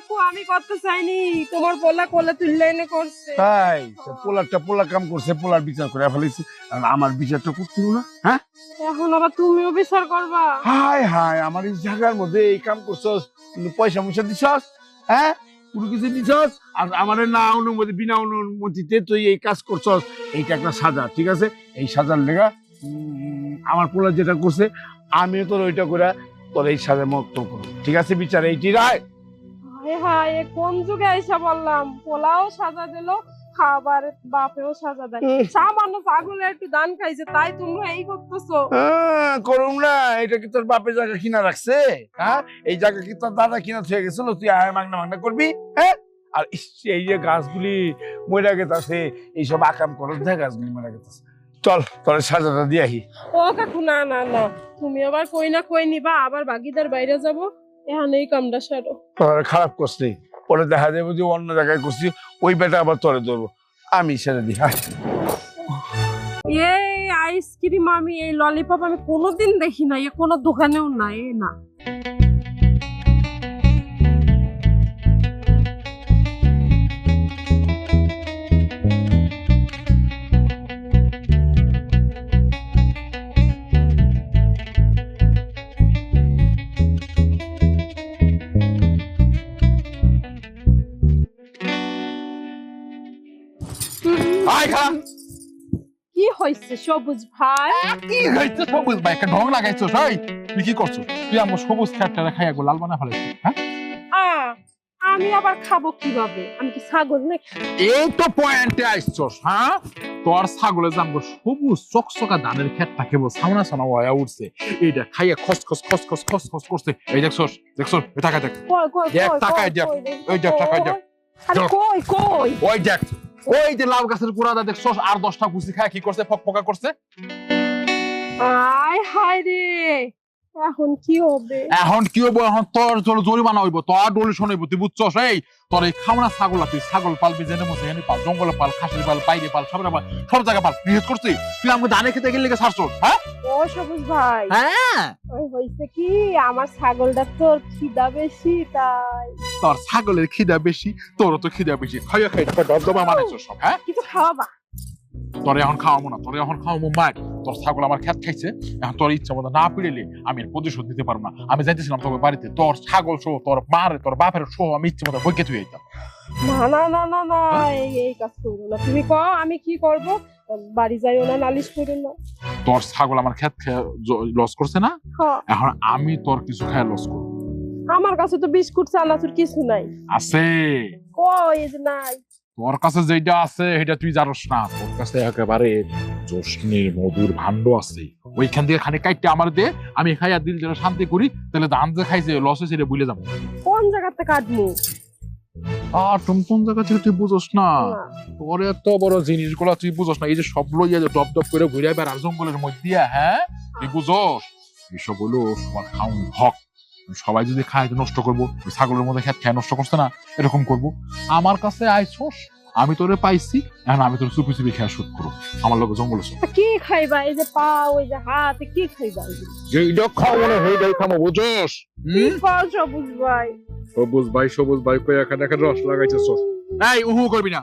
আপু আমি করতে চাইনি। তোমার পোলা কোলে তুললে এনে করছে। তাই? পোলারটা পোলা কাম করছে পোলার বিচার করে ফেলেছি। আর আমার বিচারটা করছিল না হ্যাঁ? এখন আবার তুমিও বিচার করবা। হাই হাই আমার এই জায়গার মধ্যে এই কাম করছস পয়সা ময়সা দিছস হ্যাঁ? কোনো কিছু দিছস? আর আমার না অনুমতি বিনা অনুমতিতে তুই এই কাজ করছস এইটা একটা সাজা ঠিক আছে? এই সাজার লেগা আমার পোলা যেটা করছে আমিও তোর ওইটা করে তোর এই সাজা মুক্ত করব ঠিক আছে বিচার? এইটি রায়। হায় হায় কোন যুগে বললাম? পোলাও সাজা দিলো খাবার বাপেও সাজা দেয়। উম। সামান্য ছাগলে একটু দান খাইছে তাই তোমরা এই করতেছো। করুম না এটা কি তোর বাপের জায়গা কিনা রাখছে? হ্যাঁ? এই জায়গা কি তোর দাদা কিনা থয়ে গেছিল? তুই আয় মাগনা মাগনা করবি হ্যাঁ? আর এই যে গাছগুলি মরে গেতাছে এইসব আকাম করত দেখ গাছগুলি মরে গেতাছে। চল তোর সাজাটা দিয়ে আহি। ও কাকু না না না। তুমি আবার কই না কই নিবা আবার বাগিদার বাইরে যাব। এখানে এই কামটা সারো। তোমার খারাপ করছি পরে দেখা যাবে যে অন্য জায়গায় করছি ওই বেটা আবার তোরে ধরবো। আমি সেটা দিই। এই আইসক্রিম আমি এই ললিপপ আমি কোনোদিন দেখি না এ কোনো দোকানেও নাই এ না। খা কি হয়েছে সবুজ ভাই? কি হইছে সবুজ ভাই? একটা ঢং লাগাইছো এই। তুই কি করছ তুই আমার সবুজ খ্যাটটা খাইয়া গো লাল বানা ফেলেছিস হ্যাঁ? আমি আবার খাব কীভাবে? আমি কি ছাগল নাকি? এই তো পয়েন্টে আইছছস হ্যাঁ? তোর ছাগলে জানব সবুজ চকচকা ধানের ক্ষেতটা কেবল সামনা সামনা হয়ে উঠছে। এইটা খাইয়া খস খস খস খস খস খস করছে। এই দেখছস দেখছস এই টাকা দেখ। দেখ, কই, দেখ। কই, দেখ, দেখ, দেখ। আরে দেখ। কই কই? ওই দেখ। ওই যে লাউ গাছের গোড়াটা দেখছ আর দশটা কুচি খায়, কি করছে? ফক ফকা করছে? আয় হায় রে! এখন কি হবে? এখন কি হব? এখন তোর জরিমানা হইব তোর ডলিশন হইব তুই বুঝছস এই? তোর এই খামনা ছাগল তুই ছাগল পালবি জেনে মতো এনে পাল জঙ্গলে পাল খাসির পাল বাইরে পাল সব পাল সব জায়গায় পাল। নিষেধ করছি তুই আমাকে ধানে খেতে গেলে ছাড়ছস হ্যাঁ? ও সবুজ ভাই। হ্যাঁ। ওই হইছে কি? আমার ছাগলটা তোর খিদা বেশি তাই। তোর ছাগলের খিদা বেশি তোরও তো খিদা বেশি। খাইয়া খাই দবদবা মানাইছস সব হ্যাঁ? কিছু খাওয়াবা। তোর এখন খাওয়াবো না তোর এখন খাওয়াবো মার। তোর ছাগল আমার খেত খাইছে এখন তোর ইচ্ছা মতো না পিড়েলে আমি এর প্রতিশোধ দিতে পারব না। আমি যাইতেছিলাম তোর বাড়িতে তোর ছাগল সহ তোর মার তোর বাপের সহ আমি ইচ্ছে মতো বইকে তুই যেতাম না না না না না এই কাজ করব না। তুমি কও আমি কি করব? বাড়ি যাইও না নালিশ করো না। তোর ছাগল আমার খেত খেয়ে লস করছে না? হ্যাঁ, এখন আমি তোর কিছু খায় লস করব। আমার কাছে তো বিস্কুট চানাচুর কিছু নাই। আছে। কই যে নাই। তোর কাছে যেটা আছে সেটা তুই জানোস না। তোর কাছে একেবারে জোসনির মধুর ভাণ্ড আছে। ওইখান থেকে খানিক কাইটে আমার দে আমি খাইয়া দিল যেন শান্তি করি তাহলে ধান যে খাইছে লস হয়েছে এটা বুঝলে যাব। কোন জায়গাতে কাটবো আর তুমি কোন জায়গা থেকে তুই বুঝোস না। তোর এত বড় জিনিসগুলো তুই বুঝোস না এই যে সব লইয়া যে টপ টপ করে ঘুরে বেড়ার জঙ্গলের মধ্যে হ্যাঁ? তুই বুঝোস? এসব হলো সবার খাউন হক। সবাই যদি খায় নষ্ট করব ছাগলের মধ্যে খেত খায় নষ্ট করছে না এরকম করব। আমার কাছে আইসোস আমি তোরে পাইছি এখন আমি তোর চুপি চুপি খেয়া শুট করব আমার লোক জঙ্গল আছে কি খাইবা? এই যে পা ওই যে হাত কি খাইবা? যেইটা খাওয়া মনে সেইটাই খামো বুঝোস? কি কও সবুজ ভাই। সবুজ ভাই সবুজ ভাই কই এখানে এখানে রস লাগাইছিস এই উহু করবি না।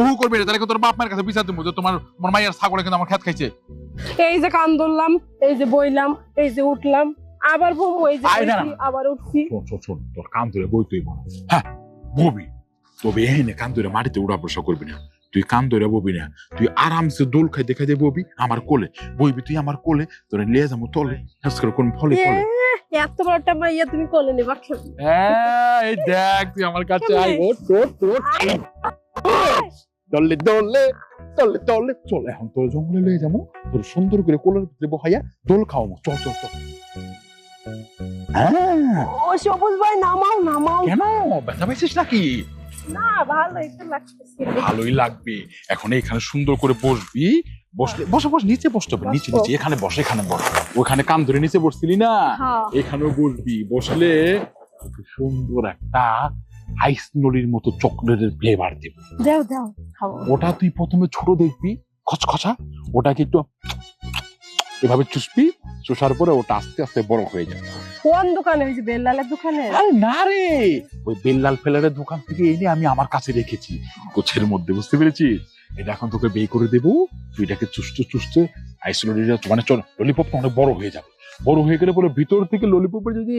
উহু করবি না তাহলে তোর বাপ মায়ের কাছে বিচার দেবো যে তোমার তোমার মায়ের ছাগলে কিন্তু আমার খেত খাইছে। এই যে কান ধরলাম এই যে বইলাম এই যে উঠলাম আবার বমু এই যে আয় না, না। আবার উঠছি। শোন শোন শোন তোর কান ধরে বই তুই হ্যাঁ ববি। তবে এখানে কান ধরে মাটিতে উড়া বসা করবি না। তুই কান ধরে ববি না। তুই আরামসে দোল খাইতে খাইতে ববি আমার কোলে। বইবি তুই আমার কোলে তোর লিয়ে যাব তলে। করে কোন ফলে এত বড় একটা মাইয়া তুমি কোলে নেবা কেমন? হ্যাঁ এই দেখ তুই আমার কাছে আয়। ওঠ দলে দলে দলে দলে চল এখন তোর জঙ্গলে লয়ে যাব। তোর সুন্দর করে কোলের ভিতরে বহাইয়া দোল খাওয়াবো। চল চল চল। হ্যাঁ। ও সবুজ ভাই নামাও নামাও। কেন? ব্যথা পাইছিস নাকি? না ভালো একটু লাগতেছে। ভালোই লাগবে। এখন এখানে সুন্দর করে বসবি। বসলে বসে বস নিচে বসতে হবে। নিচে নিচে। এখানে বস এখানে বস। ওখানে কান ধরে নিচে বসছিলি না? হ্যাঁ। এখানেও বসবি। বসলে সুন্দর একটা আইস নলির মতো চকলেটের ফ্লেভার দেব। দাও দাও ওটা তুই প্রথমে ছোট দেখবি। খচখচা। ওটাকে একটু এভাবে চুষবি চুষার পরে ওটা আস্তে আস্তে বড় হয়ে যাবে। কোন দোকানে? ওই যে বেল্লালের দোকানে? আরে না রে! ওই বেল্লাল ফেলারের দোকান থেকে এনে আমি আমার কাছে রেখেছি। গোছের মধ্যে বুঝতে পেরেছিস? এটা এখন তোকে বের করে দেবো। তুই এটাকে চুষতে চুষতে আইসোলেটিটা মানে চল ললিপপটা অনেক বড় হয়ে যাবে। বড় হয়ে গেলে পরে ভিতর থেকে ললিপপের যদি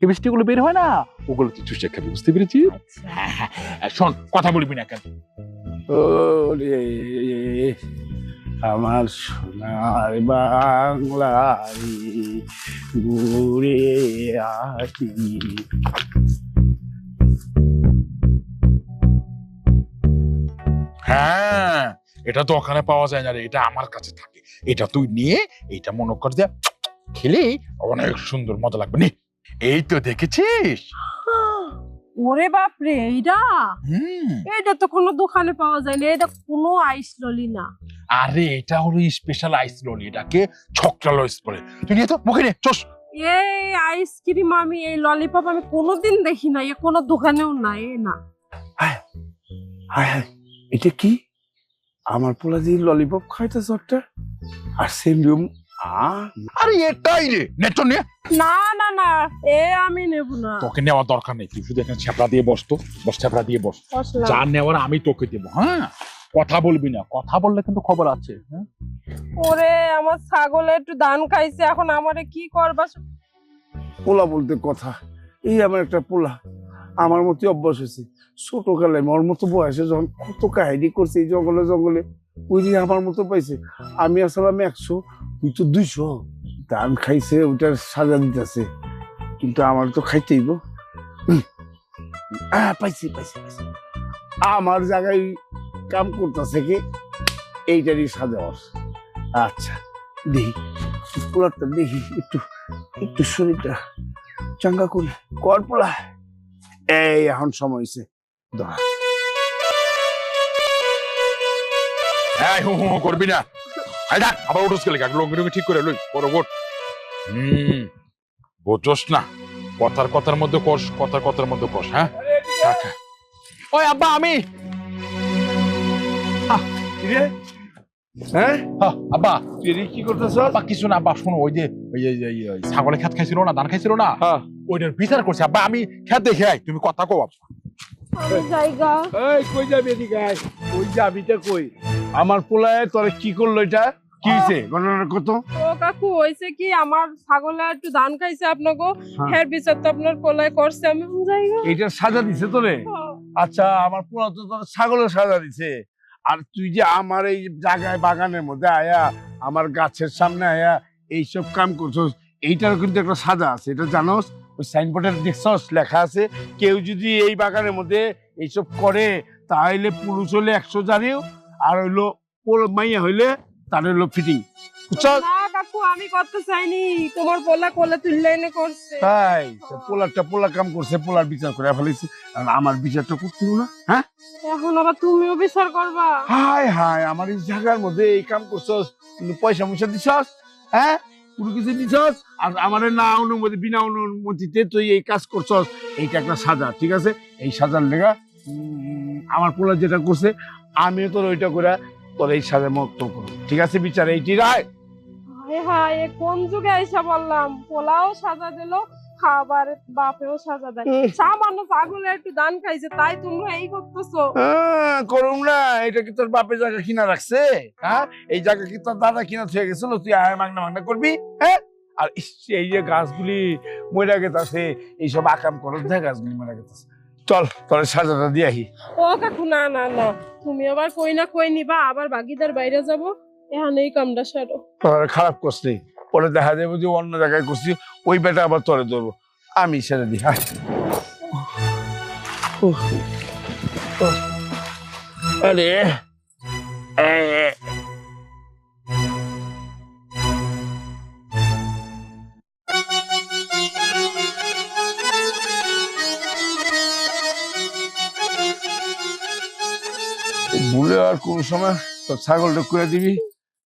কেমিস্ট্রি গুলো বের হয় না ওগুলো তুই চুষে খাবি বুঝতে পেরেছিস? হ্যাঁ হ্যাঁ আর শোন কথা বলবি না কেন? ওরে আমার সোনার বাংলারি ঘুরে আসি। হ্যাঁ এটা তো ওখানে পাওয়া যায় না রে, এটা আমার কাছে থাকে। এটা তুই নিয়ে এটা মনে কর যে খেলে অনেক সুন্দর মজা লাগবে। নে, এই তো দেখেছিস? ওরে বাপরে এইটা এটা তো কোনো দোকানে পাওয়া যায় না এটা কোনো আইস ললি না। আরে এটা হলো স্পেশাল আইস ললি এটাকে ছকরা লইস বলে তুই নিয়ে তো মুখে নে চস। এই আইসক্রিম আমি এই ললিপপ আমি কোনোদিন দেখি না এ কোনো দোকানেও নাই না। হায় হায় এটা কি? আমার পোলা দিয়ে ললিপপ খাইতেছ একটা। আর আ আরে এটাই রে। নে। তো না না না এ আমি নেব না। তোকে নেওয়ার দরকার নেই। তুই শুধু এখানে দিয়ে বস তো। বস ছেপড়া দিয়ে বস। যা নেওয়ার আমি তোকে দেবো হ্যাঁ? কথা বলবি না। কথা বললে কিন্তু খবর আছে হ্যাঁ? ওরে আমার ছাগলে একটু ধান খাইছে এখন আমারে কি করবা? পোলা বলতে কথা এই আমার একটা পোলা। আমার মতো অভ্যাস হয়েছে। ছোটকালে মোর মতো বয়সে যখন কত কাহিনী করছে এই জঙ্গলে জঙ্গলে ওই দিন আমার মতো পাইছে। আমি আসলাম একশো তুই তো দুইশো। ধান খাইছে, ওটার সাজা দিতেছে। কিন্তু আমার তো খাইতেই পাইছি পাইছি পাইছি। আমার জায়গায় কাম করতেছে কি? এইটারই সাজা আচ্ছা দেখি। পোলারটা দেখি, একটু একটু শরীরটা চাঙ্গা করি। কর পোলা। এই, এখন সময় হয়েছে হু হু হু, করবি না। আই ডাক আবার লঙ্গি ঠিক করে লই বড় গোট। হুম বোঝোস না কথার কথার মধ্যে কষ কথার কথার মধ্যে কষ হ্যাঁ? ওই আব্বা আমি। হ্যাঁ? হ্যাঁ, আব্বা। তুই কি করতেছ? আব্বা কিছু না আব্বা শোনো ওই যে ছাগলে খেত খাইছিল না ধান খাইছিল না? হ্যাঁ। ওইটার বিচার করছে আব্বা আমি খেত দেখে আই তুমি কথা কও আব্বা। কই যাবি এদিকে আয়। ওই যাবিটা কই? আমার পোলায় তোরে কি করল এটা? কি হয়েছে ঘটনাটা কত? ও কাকু হইছে কি আমার ছাগলে একটু ধান খাইছে আপনাকে হ্যাঁ। হের বিচার তো আপনার পোলায় করছে আমি জায়গা এইটার সাজা দিছে তোরে? আচ্ছা আমার পোলা তো তোর ছাগলের সাজা দিছে। আর তুই যে আমার এই জায়গায় বাগানের মধ্যে আয়া আমার গাছের সামনে আয়া এইসব কাম করছস এইটার কিন্তু একটা সাজা আছে। এটা জানোস? ওই সাইনবোর্ডে দেখছস? লেখা আছে কেউ যদি এই বাগানের মধ্যে এইসব করে তাহলে পুরুষ হলে একশো জানিও আর হইল পোল- মাইয়া হইলে তার হইল ফিটিং আমি করতে চাইনি। তোমার পোলা কোলে তুললে করছে। তাই পোলারটা পোলা কাম করছে পোলার বিচার করে ফেলেছে। আর আমার বিচারটা করছিল না হ্যাঁ? এখন আবার তুমিও বিচার করবা। হায় হায় আমার এই জায়গার মধ্যে এই কাম করছস কিন্তু পয়সা ময়সা দিছস হ্যাঁ? কোনো কিছু দিছস? আর আমার না অনুমতি বিনা অনুমতিতে তুই এই কাজ করছস এইটা একটা সাজা ঠিক আছে? এই সাজার লেগা উম, আমার পোলা যেটা করছে আমিও তোর ওইটা করে তোর এই সাজা মুক্ত করব। ঠিক আছে বিচার এইটি রায় হায় কোন যুগে আইসা বললাম? পোলাও সাজা দিলো খাবার বাপেও সাজা দেয়। সামান্য ছাগলে একটু ধান খাইছে তাই তোমরা এই করতেছো। হ্যাঁ, করুম না এটা কি তোর বাপের জায়গা কিনা রাখছে? হ্যাঁ এই জায়গা কি তোর দাদা কিনা থেকে গেছিল তুই আয় মাগনা মাগনা করবি? হ্যাঁ? আর এই যে গাছগুলি মরে গেতাছে এইসব আকাম দেয় গাছগুলি মরে গেতাছে চল তোর সাজাটা দিয়ে আহি। ও কাকু না না না। তুমি আবার কই না কই নিবা আবার বাগিদার বাইরে যাব। এখন এই কামটা সারো। তোর খারাপ করছি। পরে দেখা যাবে যে অন্য জায়গায় করছি ওই বেটা আবার তোরে ধরবো। আমি সেরে দিই উহ। আরে ভুলে আর কোন সময় তোর ছাগলটা করে দিবি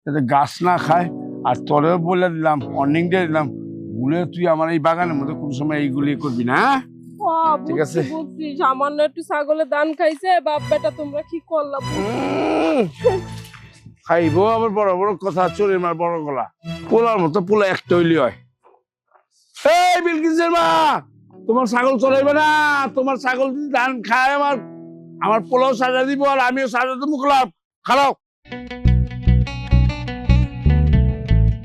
যাতে গাছ না খায়। আর তোরেও বলে দিলাম অর্নিং দিয়ে দিলাম ভুলে তুই আমার এই বাগানের মধ্যে কোন সময় এইগুলি করবি না হ্যাঁ? ঠিক আছে। বুঝছি সামান্য একটু ছাগলে ধান খাইছে বাপ বেটা তোমরা কি করলাম খাইবো আবার বড় বড় কথা চোরের মার বড় গলা। পোলার মতো পোলা একটা হইলি হয়। এই বিলকিসের মা তোমার ছাগল চলাইবে না তোমার ছাগল যদি ধান খায় আমার আমার পোলাও সাজা দিব আর আমিও সাজা দেবো খারাপ।